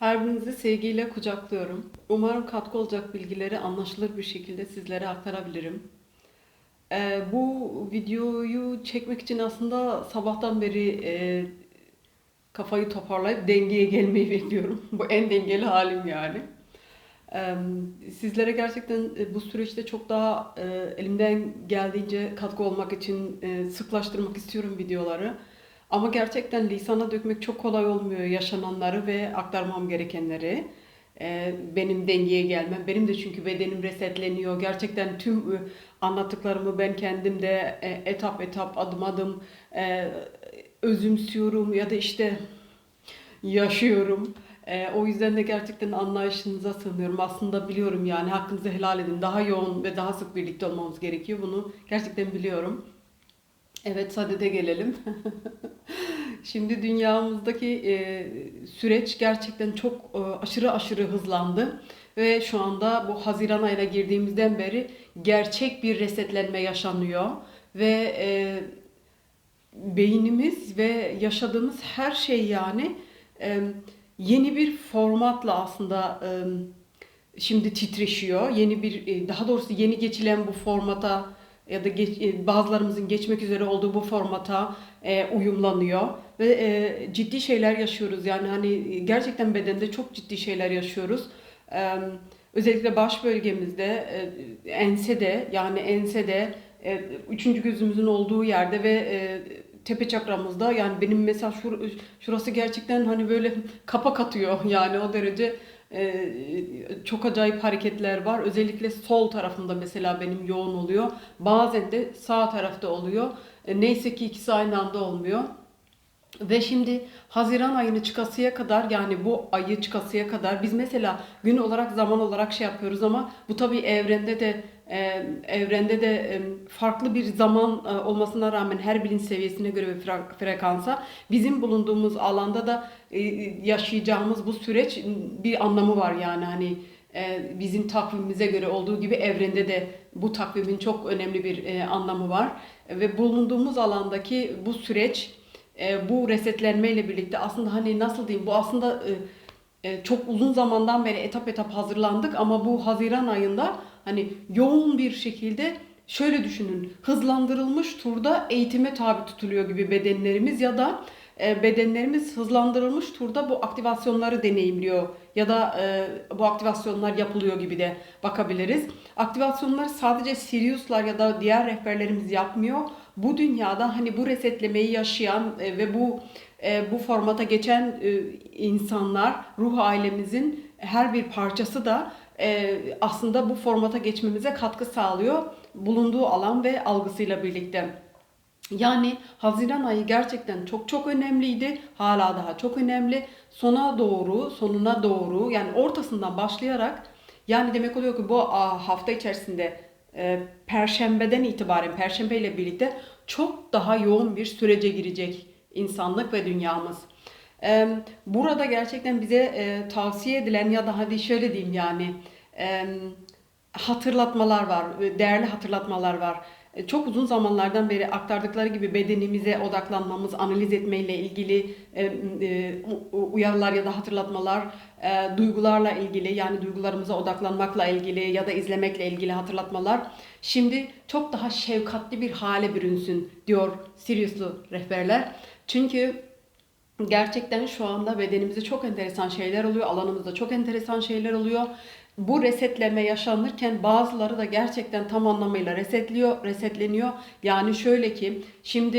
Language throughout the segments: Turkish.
Her birinizi sevgiyle kucaklıyorum. Umarım katkı olacak bilgileri anlaşılır bir şekilde sizlere aktarabilirim. Ee, bu videoyu çekmek için aslında sabahtan beri e, kafayı toparlayıp dengeye gelmeyi bekliyorum. Bu en dengeli halim yani. Ee, Sizlere gerçekten e, bu süreçte çok daha e, elimden geldiğince katkı olmak için e, sıklaştırmak istiyorum videoları. Ama gerçekten lisana dökmek çok kolay olmuyor yaşananları ve aktarmam gerekenleri. Ee, Benim dengeye gelmem. Benim de çünkü bedenim resetleniyor. Gerçekten tüm e, anlattıklarımı ben kendim de e, etap etap adım adım e, özümsüyorum ya da işte yaşıyorum. Ee, o yüzden de gerçekten anlayışınıza sığınıyorum. Aslında biliyorum yani hakkınızı helal edin. Daha yoğun ve daha sık birlikte olmamız gerekiyor. Bunu gerçekten biliyorum. Evet, sadede gelelim. Şimdi dünyamızdaki e, süreç gerçekten çok e, aşırı aşırı hızlandı ve şu anda bu Haziran ayına girdiğimizden beri gerçek bir resetlenme yaşanıyor ve e, beynimiz ve yaşadığımız her şey yani e, yeni bir formatla aslında e, şimdi titreşiyor. Yeni bir e, daha doğrusu yeni geçilen bu formata ya da geç- e, bazılarımızın geçmek üzere olduğu bu formata e, uyumlanıyor ve e, ciddi şeyler yaşıyoruz. Yani hani gerçekten bedende çok ciddi şeyler yaşıyoruz. E, özellikle baş bölgemizde, e, ensede yani ensede e, üçüncü gözümüzün olduğu yerde ve e, tepe çakramızda yani benim mesela şur, şurası gerçekten hani böyle kapak atıyor yani o derece e, çok acayip hareketler var. Özellikle sol tarafımda mesela benim yoğun oluyor. Bazen de sağ tarafta oluyor. E, neyse ki ikisi aynı anda olmuyor. Ve şimdi Haziran ayını çıkasıya kadar yani bu ayı çıkasıya kadar biz mesela gün olarak zaman olarak şey yapıyoruz ama bu tabii evrende de e, evrende de e, farklı bir zaman e, olmasına rağmen her bilinç seviyesine göre fre- frekansa bizim bulunduğumuz alanda da e, yaşayacağımız bu süreç bir anlamı var yani. Hani e, bizim takvimimize göre olduğu gibi evrende de bu takvimin çok önemli bir e, anlamı var. Ve bulunduğumuz alandaki bu süreç e, bu resetlenmeyle birlikte aslında hani nasıl diyeyim bu aslında e, e, çok uzun zamandan beri etap etap hazırlandık ama bu Haziran ayında hani yoğun bir şekilde şöyle düşünün hızlandırılmış turda eğitime tabi tutuluyor gibi bedenlerimiz ya da e, bedenlerimiz hızlandırılmış turda bu aktivasyonları deneyimliyor ya da e, bu aktivasyonlar yapılıyor gibi de bakabiliriz. Aktivasyonları sadece Sirius'lar ya da diğer rehberlerimiz yapmıyor. Bu dünyada hani bu resetlemeyi yaşayan e, ve bu e, bu formata geçen e, insanlar ruh ailemizin her bir parçası da aslında bu formata geçmemize katkı sağlıyor bulunduğu alan ve algısıyla birlikte. Yani Haziran ayı gerçekten çok çok önemliydi. Hala daha çok önemli. Sona doğru, sonuna doğru yani ortasından başlayarak yani demek oluyor ki bu hafta içerisinde e, Perşembeden itibaren, Perşembe ile birlikte çok daha yoğun bir sürece girecek insanlık ve dünyamız. E, burada gerçekten bize e, tavsiye edilen ya da hadi şöyle diyeyim yani e, hatırlatmalar var, değerli hatırlatmalar var. E, Çok uzun zamanlardan beri aktardıkları gibi bedenimize odaklanmamız, analiz etmeyle ilgili e, e, uyarılar ya da hatırlatmalar, duygularla ilgili yani duygularımıza odaklanmakla ilgili ya da izlemekle ilgili hatırlatmalar şimdi çok daha şefkatli bir hale bürünsün diyor Siriuslu rehberler. Çünkü Gerçekten şu anda bedenimizde çok enteresan şeyler oluyor, alanımızda çok enteresan şeyler oluyor. Bu resetleme yaşanırken bazıları da gerçekten tam anlamıyla resetliyor, resetleniyor. Yani şöyle ki, şimdi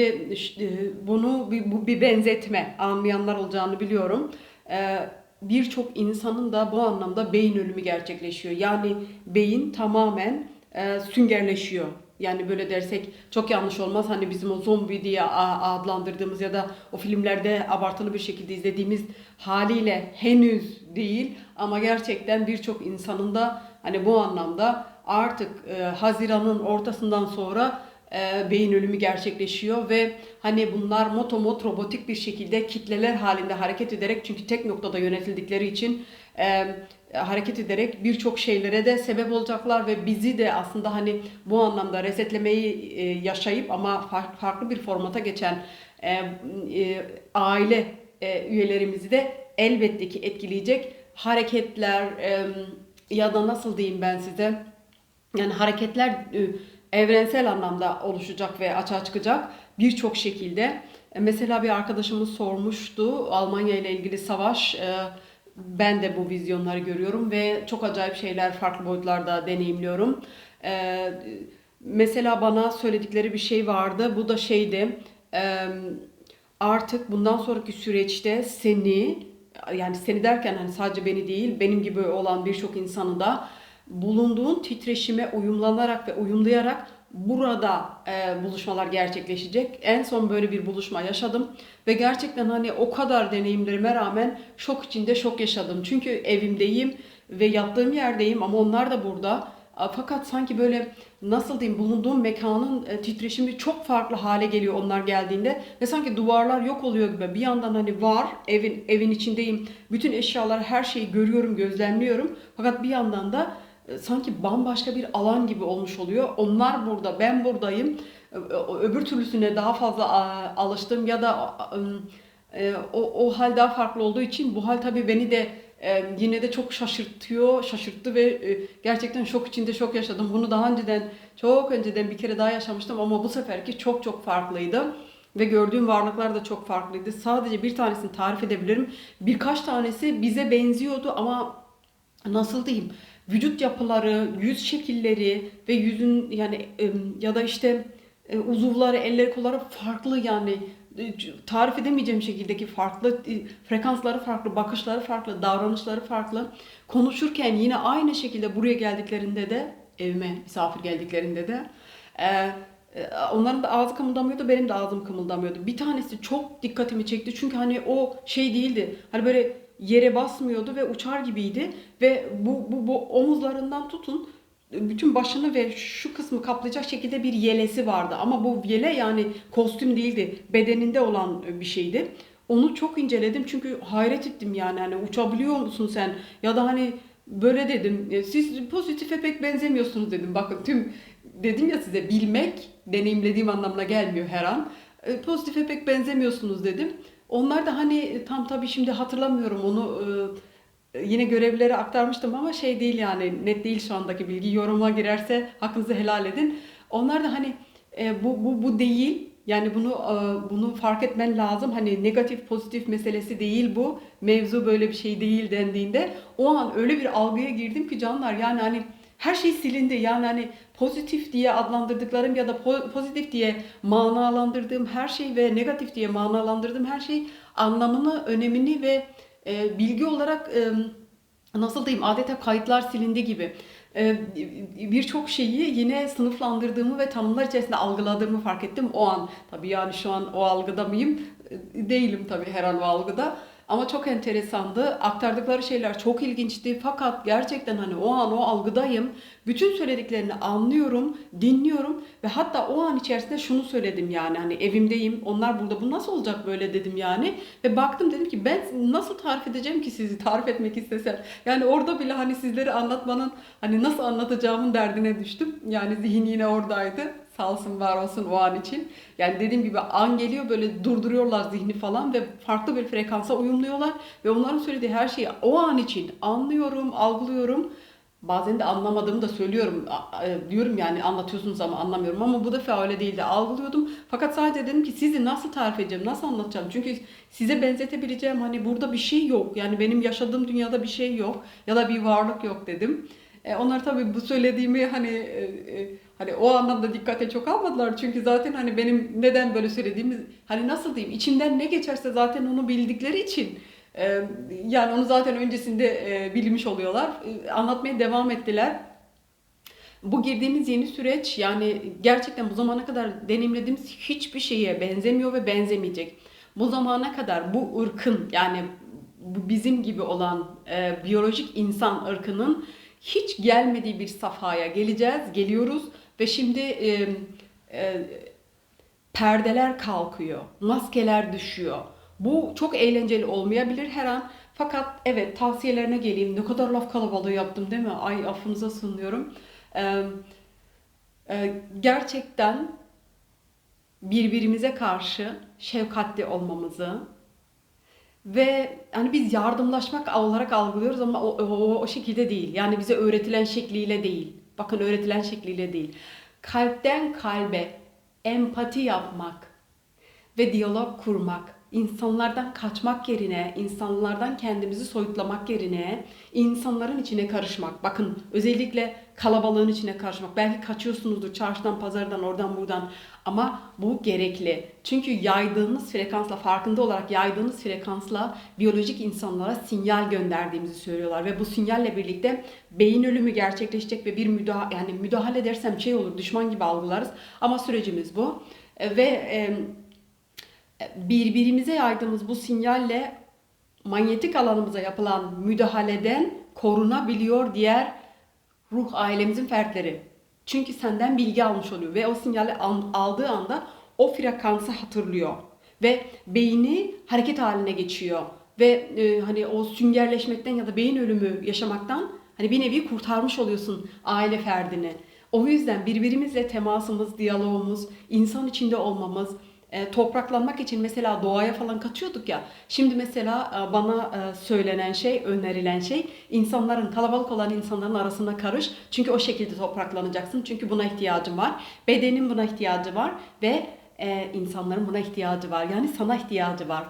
e, bunu bir, bu bir benzetme anlayanlar olacağını biliyorum. Ee, Birçok insanın da bu anlamda beyin ölümü gerçekleşiyor. Yani beyin tamamen e, süngerleşiyor. Yani böyle dersek çok yanlış olmaz. Hani bizim o zombi diye adlandırdığımız ya da o filmlerde abartılı bir şekilde izlediğimiz haliyle henüz değil ama gerçekten birçok insanın da hani bu anlamda artık e, Haziran'ın ortasından sonra e, beyin ölümü gerçekleşiyor ve hani bunlar motomot robotik bir şekilde kitleler halinde hareket ederek çünkü tek noktada yönetildikleri için e, hareket ederek birçok şeylere de sebep olacaklar ve bizi de aslında hani bu anlamda resetlemeyi e, yaşayıp ama farklı bir formata geçen e, e, aile e, üyelerimizi de elbette ki etkileyecek hareketler e, ya da nasıl diyeyim ben size yani hareketler e, evrensel anlamda oluşacak ve açığa çıkacak birçok şekilde. E, Mesela bir arkadaşımız sormuştu Almanya ile ilgili savaş. Ben de bu vizyonları görüyorum ve çok acayip şeyler farklı boyutlarda deneyimliyorum. E, Mesela bana söyledikleri bir şey vardı. Bu da şeydi. e, Artık bundan sonraki süreçte seni yani seni derken hani sadece beni değil benim gibi olan birçok insanı da bulunduğun titreşime uyumlanarak ve uyumlayarak burada e, buluşmalar gerçekleşecek. En son böyle bir buluşma yaşadım ve gerçekten hani o kadar deneyimlerime rağmen şok içinde şok yaşadım. Çünkü evimdeyim ve yattığım yerdeyim ama onlar da burada. Fakat sanki böyle nasıl diyeyim bulunduğum mekanın e, titreşimi çok farklı hale geliyor onlar geldiğinde ve sanki duvarlar yok oluyor gibi. Bir yandan hani var evin evin içindeyim. Bütün eşyalar her şeyi görüyorum, gözlemliyorum. Fakat bir yandan da sanki bambaşka bir alan gibi olmuş oluyor. Onlar burada, ben buradayım. Ö- Öbür türlüsüne daha fazla alıştım ya da e, o, o hal daha farklı olduğu için bu hal tabii beni de e, yine de çok şaşırtıyor, şaşırttı ve e, gerçekten şok içinde şok yaşadım. Bunu daha önceden, çok önceden bir kere daha yaşamıştım ama bu seferki çok çok farklıydı. Ve gördüğüm varlıklar da çok farklıydı. Sadece bir tanesini tarif edebilirim. Birkaç tanesi bize benziyordu ama nasıl diyeyim vücut yapıları, yüz şekilleri ve yüzün yani ya da işte e, uzuvları, elleri, kolları farklı yani E, tarif edemeyeceğim şekildeki farklı e, frekansları farklı, bakışları farklı, davranışları farklı. Konuşurken yine aynı şekilde buraya geldiklerinde de evime misafir geldiklerinde de onların da ağzı kımıldamıyordu, benim de ağzım kımıldamıyordu. Bir tanesi çok dikkatimi çekti çünkü hani o şey değildi. Hani böyle yere basmıyordu ve uçar gibiydi ve bu bu, bu omuzlarından tutun bütün başını ve şu kısmı kaplayacak şekilde bir yelesi vardı. Ama bu yele yani kostüm değildi. Bedeninde olan bir şeydi. Onu çok inceledim çünkü hayret ettim yani hani uçabiliyor musun sen? Ya da hani böyle dedim. "E, Siz pozitife pek benzemiyorsunuz dedim. Bakın tüm dedim ya size bilmek deneyimlediğim anlamına gelmiyor her an. E, Pozitife pek benzemiyorsunuz dedim. Onlar da hani e, tam tabii şimdi hatırlamıyorum onu e, yine görevlere aktarmıştım ama şey değil yani net değil şu andaki bilgi. Yoruma girerse hakkınızı helal edin. Onlar da hani e, bu bu bu değil. Yani bunu e, bunu fark etmen lazım. Hani negatif pozitif meselesi değil bu. Mevzu böyle bir şey değil dendiğinde o an öyle bir algıya girdim ki canlar yani hani her şey silindi. Yani hani pozitif diye adlandırdıklarım ya da po- pozitif diye manalandırdığım her şey ve negatif diye manalandırdığım her şey anlamını, önemini ve e, bilgi olarak e, nasıl diyeyim adeta kayıtlar silindi gibi. E, Birçok şeyi yine sınıflandırdığımı ve tanımlar içerisinde algıladığımı fark ettim o an. Tabii yani şu an o algıda mıyım? E, Değilim tabii her an o algıda. Ama çok enteresandı. Aktardıkları şeyler çok ilginçti. Fakat gerçekten hani o an o algıdayım. Bütün söylediklerini anlıyorum, dinliyorum ve hatta o an içerisinde şunu söyledim yani hani evimdeyim. Onlar burada bu nasıl olacak böyle dedim yani. Ve baktım dedim ki ben nasıl tarif edeceğim ki sizi tarif etmek istesem. Yani orada bile hani sizleri anlatmanın hani nasıl anlatacağımın derdine düştüm. Yani zihin yine oradaydı. Sağ olsun var olsun o an için. Yani dediğim gibi an geliyor böyle durduruyorlar zihni falan ve farklı bir frekansa uyumluyorlar. Ve onların söylediği her şeyi o an için anlıyorum, algılıyorum. Bazen de anlamadığımı da söylüyorum. E, Diyorum yani anlatıyorsunuz ama anlamıyorum ama bu defa öyle değildi. Algılıyordum. Fakat sadece dedim ki sizi nasıl tarif edeceğim, nasıl anlatacağım? Çünkü size benzetebileceğim hani burada bir şey yok. Yani benim yaşadığım dünyada bir şey yok ya da bir varlık yok dedim. E, onlar tabii bu söylediğimi hani e, e, hani o anlamda dikkate çok almadılar. Çünkü zaten hani benim neden böyle söylediğimi hani nasıl diyeyim içimden ne geçerse zaten onu bildikleri için e, yani onu zaten öncesinde e, bilmiş oluyorlar. E, anlatmaya devam ettiler. Bu girdiğimiz yeni süreç yani gerçekten bu zamana kadar deneyimlediğimiz hiçbir şeye benzemiyor ve benzemeyecek. Bu zamana kadar bu ırkın yani bizim gibi olan e, biyolojik insan ırkının hiç gelmediği bir safhaya geleceğiz, geliyoruz ve şimdi e, e, perdeler kalkıyor, maskeler düşüyor. Bu çok eğlenceli olmayabilir her an. Fakat evet tavsiyelerine geleyim. Ne kadar laf kalabalığı yaptım değil mi? Ay affınıza sığınıyorum. Ee, e, gerçekten birbirimize karşı şefkatli olmamızı, Ve hani biz yardımlaşmak olarak algılıyoruz ama o, o, o şekilde değil. Yani bize öğretilen şekliyle değil. Bakın öğretilen şekliyle değil. Kalpten kalbe empati yapmak ve diyalog kurmak, insanlardan kaçmak yerine, insanlardan kendimizi soyutlamak yerine insanların içine karışmak. Bakın özellikle kalabalığın içine karışmak. Belki kaçıyorsunuzdur çarşıdan, pazardan, oradan, buradan ama bu gerekli. Çünkü yaydığınız frekansla, farkında olarak yaydığınız frekansla biyolojik insanlara sinyal gönderdiğimizi söylüyorlar ve bu sinyalle birlikte beyin ölümü gerçekleşecek ve bir müdahale yani müdahale edersem şey olur, düşman gibi algılarız ama sürecimiz bu. E, Ve e, birbirimize yaydığımız bu sinyalle manyetik alanımıza yapılan müdahaleden korunabiliyor diğer ruh ailemizin fertleri. Çünkü senden bilgi almış oluyor ve o sinyali al- aldığı anda o frekansı hatırlıyor ve beyni hareket haline geçiyor ve e, hani o süngerleşmekten ya da beyin ölümü yaşamaktan hani bir nevi kurtarmış oluyorsun aile ferdini. O yüzden birbirimizle temasımız, diyalogumuz, insan içinde olmamız, e, topraklanmak için mesela doğaya falan kaçıyorduk ya. Şimdi mesela e, bana e, söylenen şey, önerilen şey insanların kalabalık olan insanların arasına karış. Çünkü o şekilde topraklanacaksın. Çünkü buna ihtiyacın var. Bedenin buna ihtiyacı var ve insanların buna ihtiyacı var. Yani sana ihtiyacı var.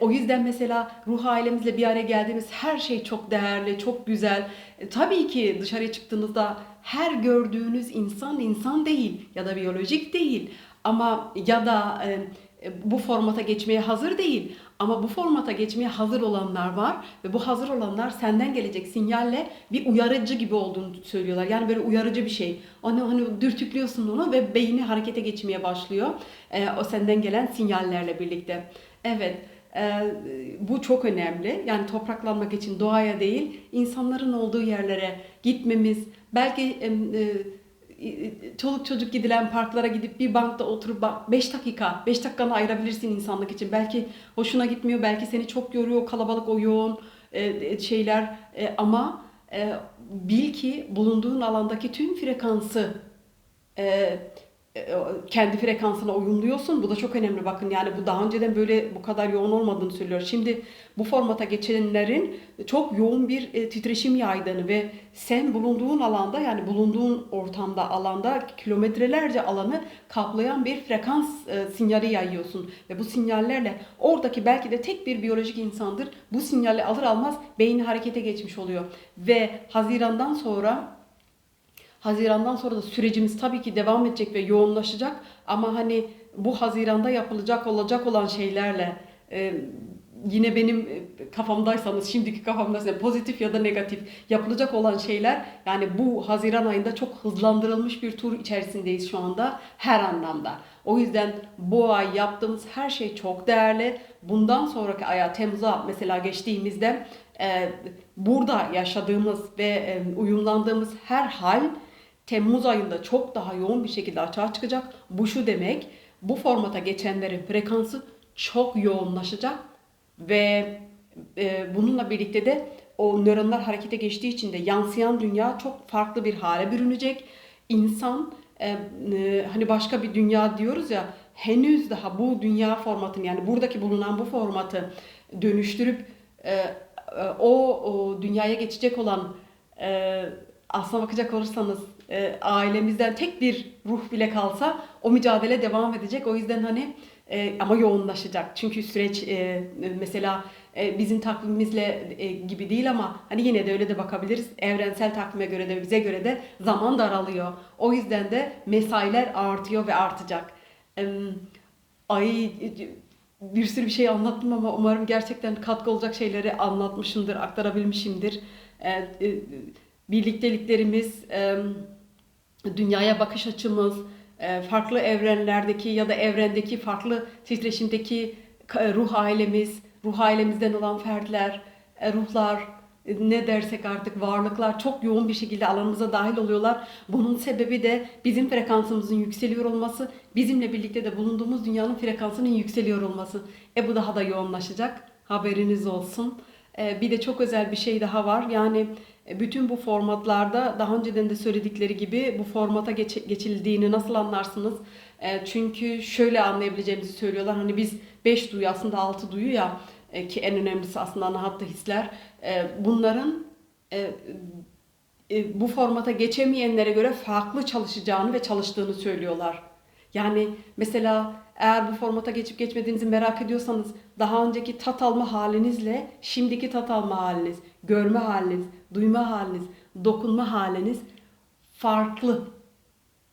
O yüzden mesela ruh ailemizle bir araya geldiğimiz her şey çok değerli, çok güzel. Tabii ki dışarıya çıktığınızda her gördüğünüz insan insan değil ya da biyolojik değil. Ama ya da e, e, bu formata geçmeye hazır değil. Ama bu formata geçmeye hazır olanlar var ve bu hazır olanlar senden gelecek sinyalle bir uyarıcı gibi olduğunu söylüyorlar. Yani böyle uyarıcı bir şey. Onu hani dürtüklüyorsun onu ve beyni harekete geçmeye başlıyor. E, o senden gelen sinyallerle birlikte. Evet. e, bu çok önemli. Yani topraklanmak için doğaya değil, insanların olduğu yerlere gitmemiz, belki em, e, çoluk çocuk gidilen parklara gidip bir bankta oturup 5 dakika, 5 dakikanı ayırabilirsin insanlık için. Belki hoşuna gitmiyor, belki seni çok yoruyor, kalabalık o yoğun e, şeyler E, ama e, bil ki bulunduğun alandaki tüm frekansı e, e, kendi frekansına uyumluyorsun. Bu da çok önemli. Bakın yani bu daha önceden böyle bu kadar yoğun olmadığını söylüyor. Şimdi bu formata geçenlerin çok yoğun bir e, titreşim yaydığını ve sen bulunduğun alanda yani bulunduğun ortamda alanda kilometrelerce alanı kaplayan bir frekans e, sinyali yayıyorsun ve bu sinyallerle oradaki belki de tek bir biyolojik insandır. Bu sinyali alır almaz beyni harekete geçmiş oluyor ve Haziran'dan sonra Hazirandan sonra da sürecimiz tabii ki devam edecek ve yoğunlaşacak ama hani bu Haziran'da yapılacak olacak olan şeylerle e, yine benim e, kafamdaysanız şimdiki kafamdaysanız pozitif ya da negatif yapılacak olan şeyler yani bu Haziran ayında çok hızlandırılmış bir tur içerisindeyiz şu anda her anlamda. O yüzden bu ay yaptığımız her şey çok değerli. Bundan sonraki aya Temmuz'a mesela geçtiğimizde e, burada yaşadığımız ve e, uyumlandığımız her hal Temmuz ayında çok daha yoğun bir şekilde açığa çıkacak. Bu şu demek, bu formata geçenlerin frekansı çok yoğunlaşacak ve e, bununla birlikte de o nöronlar harekete geçtiği için de yansıyan dünya çok farklı bir hale bürünecek. İnsan e, e, hani başka bir dünya diyoruz ya henüz daha bu dünya formatını yani buradaki bulunan bu formatı dönüştürüp e, e, o, o dünyaya geçecek olan e, aslına bakacak olursanız e, ailemizden tek bir ruh bile kalsa o mücadele devam edecek. O yüzden hani e, ama yoğunlaşacak. Çünkü süreç e, mesela e, bizim takvimimizle e, gibi değil ama hani yine de öyle de bakabiliriz. Evrensel takvime göre de bize göre de zaman daralıyor. O yüzden de mesailer artıyor ve artacak. E, ay bir sürü bir şey anlattım ama umarım gerçekten katkı olacak şeyleri anlatmışımdır, aktarabilmişimdir. E, e, birlikteliklerimiz, e, dünyaya bakış açımız, e, farklı evrenlerdeki ya da evrendeki farklı titreşimdeki ka- ruh ailemiz, ruh ailemizden olan fertler, e, ruhlar, e, ne dersek artık varlıklar çok yoğun bir şekilde alanımıza dahil oluyorlar. Bunun sebebi de bizim frekansımızın yükseliyor olması, bizimle birlikte de bulunduğumuz dünyanın frekansının yükseliyor olması. E bu daha da yoğunlaşacak. Haberiniz olsun. E, bir de çok özel bir şey daha var. Yani e, bütün bu formatlarda daha önceden de söyledikleri gibi bu formata geç, geçildiğini nasıl anlarsınız? E, çünkü şöyle anlayabileceğimizi söylüyorlar. Hani biz 5 duyu aslında 6 duyu ya e, ki en önemlisi aslında ana hattı hisler. E, bunların e, e, bu formata geçemeyenlere göre farklı çalışacağını ve çalıştığını söylüyorlar. Yani mesela eğer bu formata geçip geçmediğinizi merak ediyorsanız daha önceki tat alma halinizle şimdiki tat alma haliniz, görme haliniz, duyma haliniz, dokunma haliniz farklı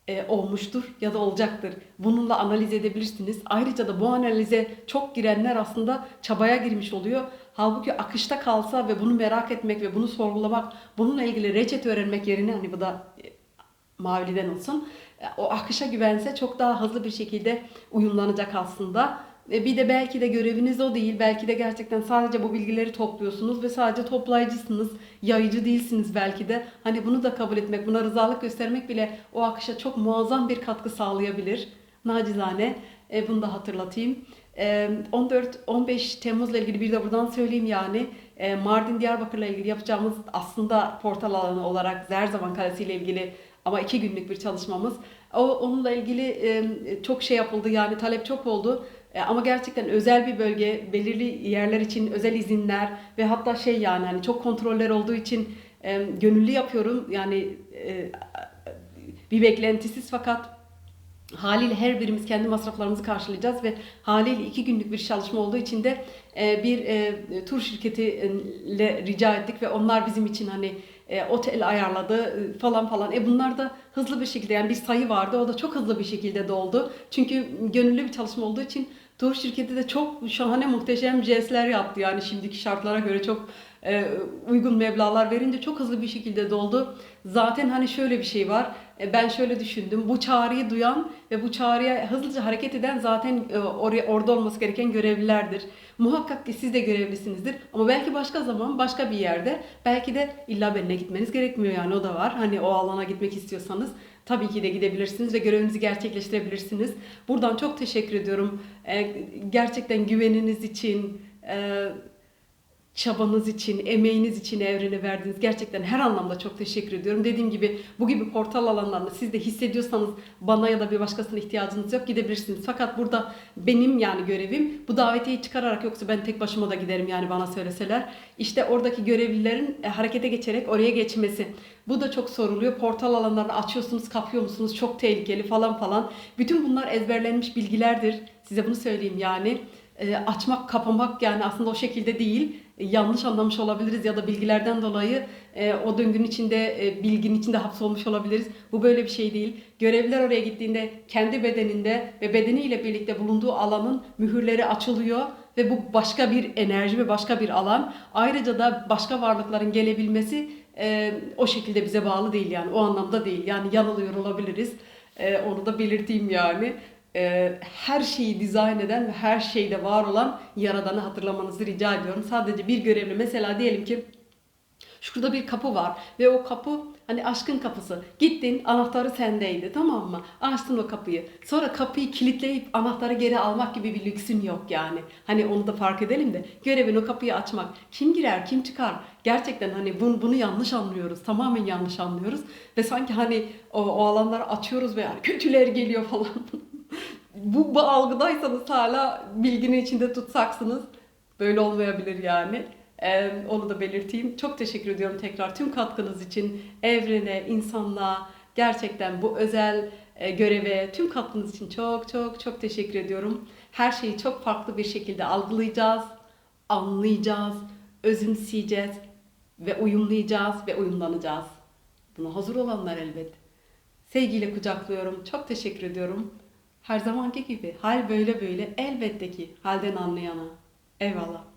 e, olmuştur ya da olacaktır. Bununla analiz edebilirsiniz. Ayrıca da bu analize çok girenler aslında çabaya girmiş oluyor. Halbuki akışta kalsa ve bunu merak etmek ve bunu sorgulamak, bununla ilgili reçete öğrenmek yerine hani bu da e, maviliden olsun. E, O akışa güvense çok daha hızlı bir şekilde uyumlanacak aslında. E, Bir de belki de göreviniz o değil. Belki de gerçekten sadece bu bilgileri topluyorsunuz ve sadece toplayıcısınız. Yayıcı değilsiniz belki de. Hani bunu da kabul etmek, buna rızalık göstermek bile o akışa çok muazzam bir katkı sağlayabilir. Nacizane e, bunu da hatırlatayım. E, 14-15 Temmuz'la ilgili bir de buradan söyleyeyim yani. E, Mardin Diyarbakır'la ilgili yapacağımız aslında portal alanı olarak Zerzavan Kalesi ile ilgili ama iki günlük bir çalışmamız. O onunla ilgili e, çok şey yapıldı yani talep çok oldu. E, Ama gerçekten özel bir bölge, belirli yerler için özel izinler ve hatta şey yani hani çok kontroller olduğu için e, gönüllü yapıyorum. Yani e, bir beklentisiz fakat haliyle her birimiz kendi masraflarımızı karşılayacağız ve haliyle iki günlük bir çalışma olduğu için de bir tur şirketiyle rica ettik ve onlar bizim için hani e, otel ayarladı e, falan falan. E bunlar da hızlı bir şekilde yani bir sayı vardı o da çok hızlı bir şekilde doldu. Çünkü gönüllü bir çalışma olduğu için tur şirketi de çok şahane muhteşem jestler yaptı. Yani şimdiki şartlara göre çok e, uygun meblağlar verince çok hızlı bir şekilde doldu. Zaten hani şöyle bir şey var. E, ben şöyle düşündüm. Bu çağrıyı duyan ve bu çağrıya hızlıca hareket eden zaten e, oraya orada olması gereken görevlilerdir. Muhakkak ki siz de görevlisinizdir. Ama belki başka zaman, başka bir yerde, belki de illa benimle gitmeniz gerekmiyor yani o da var. Hani o alana gitmek istiyorsanız tabii ki de gidebilirsiniz ve görevinizi gerçekleştirebilirsiniz. Buradan çok teşekkür ediyorum. E, gerçekten güveniniz için, çabanız için, emeğiniz için evrene verdiğiniz gerçekten her anlamda çok teşekkür ediyorum. Dediğim gibi bu gibi portal alanlarında siz de hissediyorsanız bana ya da bir başkasına ihtiyacınız yok gidebilirsiniz. Fakat burada benim yani görevim bu davetiyeyi çıkararak yoksa ben tek başıma da giderim yani bana söyleseler. İşte oradaki görevlilerin e, harekete geçerek oraya geçmesi. Bu da çok soruluyor. Portal alanlarını açıyorsunuz, kapıyor musunuz? Çok tehlikeli falan falan. Bütün bunlar ezberlenmiş bilgilerdir. Size bunu söyleyeyim yani. E, açmak, kapamak yani aslında o şekilde değil. E, yanlış anlamış olabiliriz ya da bilgilerden dolayı e, o döngünün içinde, e, bilginin içinde hapsolmuş olabiliriz. Bu böyle bir şey değil. Görevliler oraya gittiğinde kendi bedeninde ve bedeniyle birlikte bulunduğu alanın mühürleri açılıyor ve bu başka bir enerji ve başka bir alan. Ayrıca da başka varlıkların gelebilmesi e, o şekilde bize bağlı değil yani o anlamda değil. Yani yanılıyor olabiliriz. E, onu da belirteyim yani her şeyi dizayn eden ve her şeyde var olan Yaradan'ı hatırlamanızı rica ediyorum. Sadece bir görevli mesela diyelim ki şurada bir kapı var ve o kapı hani aşkın kapısı. Gittin anahtarı sendeydi tamam mı? Açtın o kapıyı. Sonra kapıyı kilitleyip anahtarı geri almak gibi bir lüksün yok yani. Hani onu da fark edelim de görevin o kapıyı açmak. Kim girer kim çıkar? Gerçekten hani bunu, bunu yanlış anlıyoruz. Tamamen yanlış anlıyoruz. Ve sanki hani o, o alanları açıyoruz ve yani kötüler geliyor falan. bu, bu algıdaysanız hala bilginin içinde tutsaksınız böyle olmayabilir yani. Ee, onu da belirteyim. Çok teşekkür ediyorum tekrar tüm katkınız için. Evrene, insanlığa, gerçekten bu özel e, göreve, tüm katkınız için çok çok çok teşekkür ediyorum. Her şeyi çok farklı bir şekilde algılayacağız, anlayacağız, özümseyeceğiz ve uyumlayacağız ve uyumlanacağız. Buna hazır olanlar elbet. Sevgiyle kucaklıyorum. Çok teşekkür ediyorum. Her zamanki gibi hal böyle böyle elbette ki halden anlayana. Eyvallah.